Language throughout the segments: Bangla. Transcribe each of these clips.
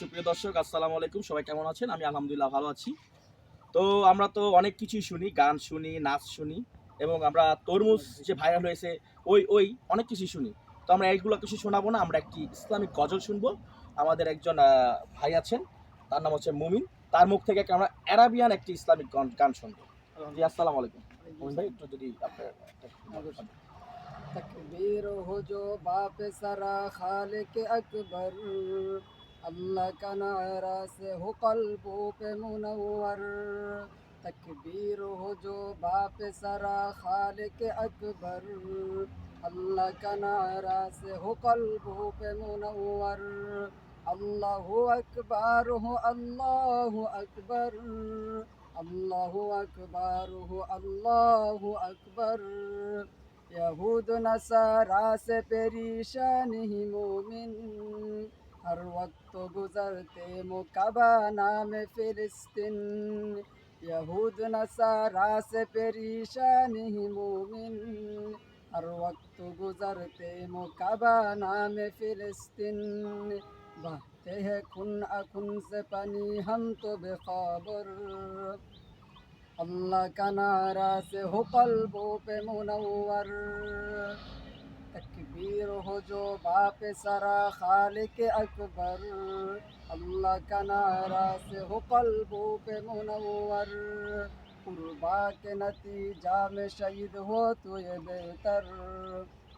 সুপ্রিয় দর্শক, আসসালামু আলাইকুম। সবাই কেমন আছেন? আমি আলহামদুলিল্লাহ ভালো আছি। তো আমরা তো অনেক কিছুই শুনি, গান শুনি, নাচ শুনি, এবং আমরা তরমুজ যে ভাইরাল হয়েছে, ওই ওই অনেক কিছুই শুনি। তো আমরা এইগুলো কিছু শোনাবো না, আমরা একটি ইসলামিক গজল শুনব। আমাদের একজন ভাই আছেন, তার নাম হচ্ছে মুমিন। তার মুখ থেকে আমরা অ্যারাবিয়ান একটি ইসলামিক গান গান শুনব? জি, আসসালামু আলাইকুম। মুমিন ভাই, একটু যদি আপনার তকবীর হো জো বাপ সারা খালেক আকবর। اللہ کا نعرہ سے ہو قلبوں پہ منور، تکبیر ہو جو باپ سرا خالق اکبر۔ اللہ کا نعرہ سے ہو قلبوں پہ منور، اللہ اکبر ہو، اللہ اکبر۔ اللہ اکبر ہو، اللہ اکبر۔ یہود نصارہ سے پریشان ہی مومن۔ हर वक्त गुजरते मुकबा नाम फिलिस्तीन यहूद नसारा से परेशान ही मोमिन हर वक्त गुजरते मुकबा नाम फिलिस्तीन बहते हैं खून अखुन से पानी हम तो बेखबर अल्लाह का नारा से हो कल्बों पे मुनवर तकबीर हो जो बाप सरा खालिक अकबर। अल्लाह का नारा से हो कल्बों पे मुनवर। कुर्बा के नतीजा में शहीद हो तो ये बेहतर।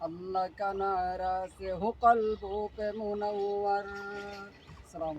अल्लाह का नारा से हो कल्बों पे मुनवर।